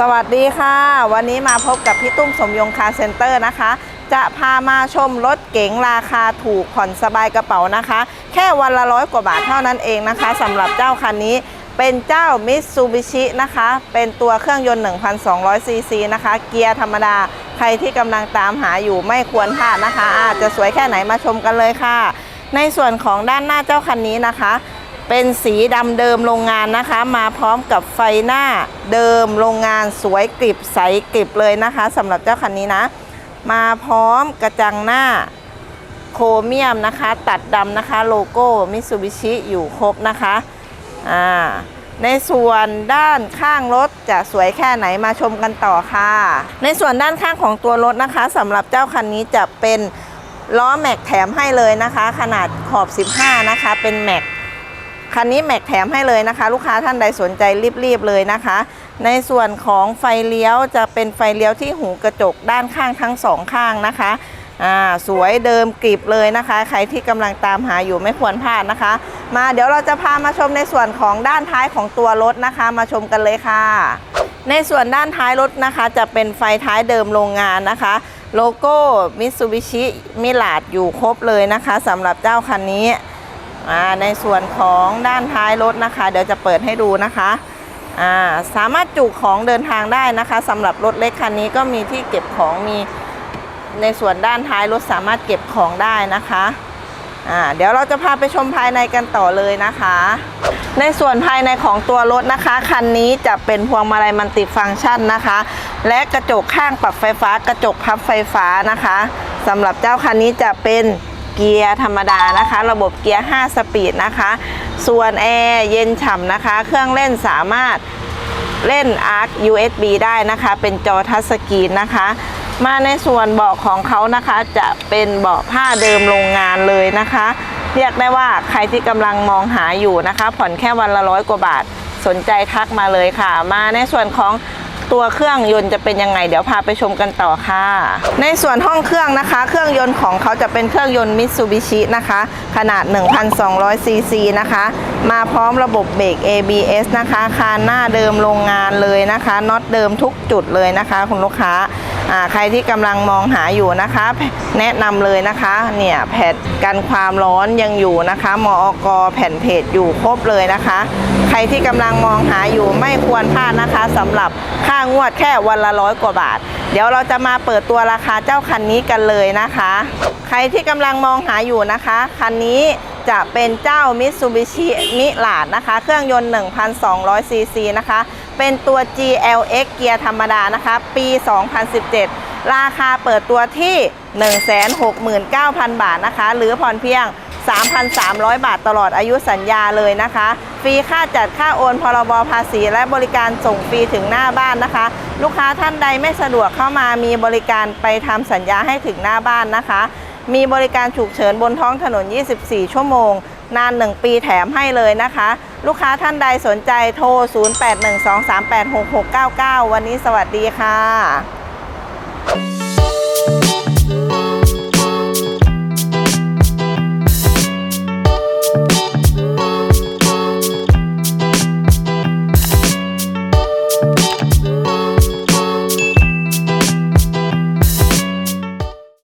สวัสดีค่ะ วันนี้มาพบกับพี่ตุ้มสมยงคาเซ็นเตอร์นะคะ จะพามาชมรถเก๋งราคาถูกผ่อนสบายกระเป๋านะคะ แค่วันละร้อยกว่าบาทเท่านั้นเองนะคะสำหรับเจ้าคันนี้เป็นเจ้า Mitsubishi นะคะ เป็นตัวเครื่องยนต์ 1,200 ซีซีนะคะ เกียร์ธรรมดา ใครที่กำลังตามหาอยู่ไม่ควรพลาดนะคะ อาจจะสวยแค่ไหนมาชมกันเลยค่ะ ในส่วนของด้านหน้าเจ้าคันนี้นะคะ เป็นสีดำเดิมโรงงานนะคะ มาพร้อมกับไฟหน้าเดิมโรงงานสวยกริบใสกริบเลยนะคะสำหรับเจ้าคันนี้นะ มาพร้อมกระจังหน้าโครเมียมนะคะ ตัดดำนะคะโลโก้มิ t ซูบิชิอยู่ครบนะคะอ่าในส่วนด้านข้างรถจะสวยแค่ไหนมาชมกันต่อค่ะ ในส่วนด้านข้างของตัวรถนะคะสำหรับเจ้าคันนี้จะเป็นล้อแม็กแถมให้เลยนะคะ ขนาดขอบ 15 นะคะ เป็นแม็ก คันนี้แม็กแถมให้เลยนะคะ ลูกค้าท่านใดสนใจรีบๆเลยนะคะ ในส่วนของไฟเลี้ยวจะเป็นไฟเลี้ยวที่หูกระจกด้านข้างทั้งสองข้างนะคะอ่าสวยเดิมกริบเลยนะคะ ใครที่กำลังตามหาอยู่ไม่ควรพลาดนะคะ มาเดี๋ยวเราจะพามาชมในส่วนของด้านท้ายของตัวรถนะคะ มาชมกันเลยค่ะ ในส่วนด้านท้ายรถนะคะ จะเป็นไฟท้ายเดิมโรงงานนะคะ โลโก้มิ t ซูบิชิมิลาดอยู่ครบเลยนะคะสำหรับเจ้าคันนี้ ในส่วนของด้านท้ายรถนะคะ เดี๋ยวจะเปิดให้ดูนะคะาสามารถจุของเดินทางได้นะคะสำหรับรถเล็กคันนี้ก็มีที่เก็บของมีในส่วนด้านท้ายรถสามารถเก็บของได้นะคะเดี๋ยวเราจะพาไปชมภายในกันต่อเลยนะคะ ในส่วนภายในของตัวรถนะคะคันนี้จะเป็นพวงมาลัยมันติฟังก์ชันนะคะ และกระจกข้างปรับไฟฟ้ากระจกพับไฟฟ้านะคะสำหรับเจ้าคันนี้จะเป็น เกียร์ธรรมดานะคะ ระบบเกียร์ 5 สปีดนะคะ ส่วนแอร์เย็นฉ่ำนะคะ เครื่องเล่นสามารถเล่น ARC USB ได้นะคะ เป็นจอทัชสกรีนนะคะ มาในส่วนเบาะของเขานะคะจะเป็นเบาะผ้าเดิมโรงงานเลยนะคะ เรียกได้ว่าใครที่กำลังมองหาอยู่นะคะ ผ่อนแค่วันละร้อยกว่าบาทสนใจทักมาเลยค่ะ มาในส่วนของ ตัวเครื่องยนต์จะเป็นยังไง เดี๋ยวพาไปชมกันต่อค่ะ ในส่วนห้องเครื่องนะคะ เครื่องยนต์ของเขาจะเป็นเครื่องยนต์มิ t ซูบิชินะคะ ขนาด 1,200 ซีซีนะคะ มาพร้อมระบบเบรก ABS นะคะคานหน้าเดิมโรงงานเลยนะคะน็อตเดิมทุกจุดเลยนะคะ คุณลูกค้าอ่าใครที่กำลังมองหาอยู่นะคะ แนะนำเลยนะคะเนี่ยแผ่นกันความร้อนยังอยู่นะคะมอกแผ่นเพจอยู่ครบเลยนะคะ ใครที่กำลังมองหาอยู่ไม่ควรพลาดนะคะสำหรับค่างวดแค่วันละร้อยกว่าบาท เดี๋ยวเราจะมาเปิดตัวราคาเจ้าคันนี้กันเลยนะคะ ใครที่กำลังมองหาอยู่นะคะ คันนี้จะเป็นเจ้า Mitsubishi m i r a นะคะ เครื่องยนต์ 1,200 ซีซีนะคะ เป็นตัว GLX เกียร์ธรรมดานะคะ ปี 2017 ราคาเปิดตัวที่ 169,000 บาทนะคะ หรือผ่อนเพียง 3,300 บาทตลอดอายุสัญญาเลยนะคะ ฟรีค่าจัดค่าโอนพรบภาษี และบริการส่งฟรีถึงหน้าบ้านนะคะ ลูกค้าท่านใดไม่สะดวกเข้ามามีบริการไปทำสัญญาให้ถึงหน้าบ้านนะคะ มีบริการฉุกเฉินบนท้องถนน 24 ชั่วโมง นาน 1 ปีแถมให้เลยนะคะ ลูกค้าท่านใดสนใจโทร 0812386699 วันนี้สวัสดีค่ะ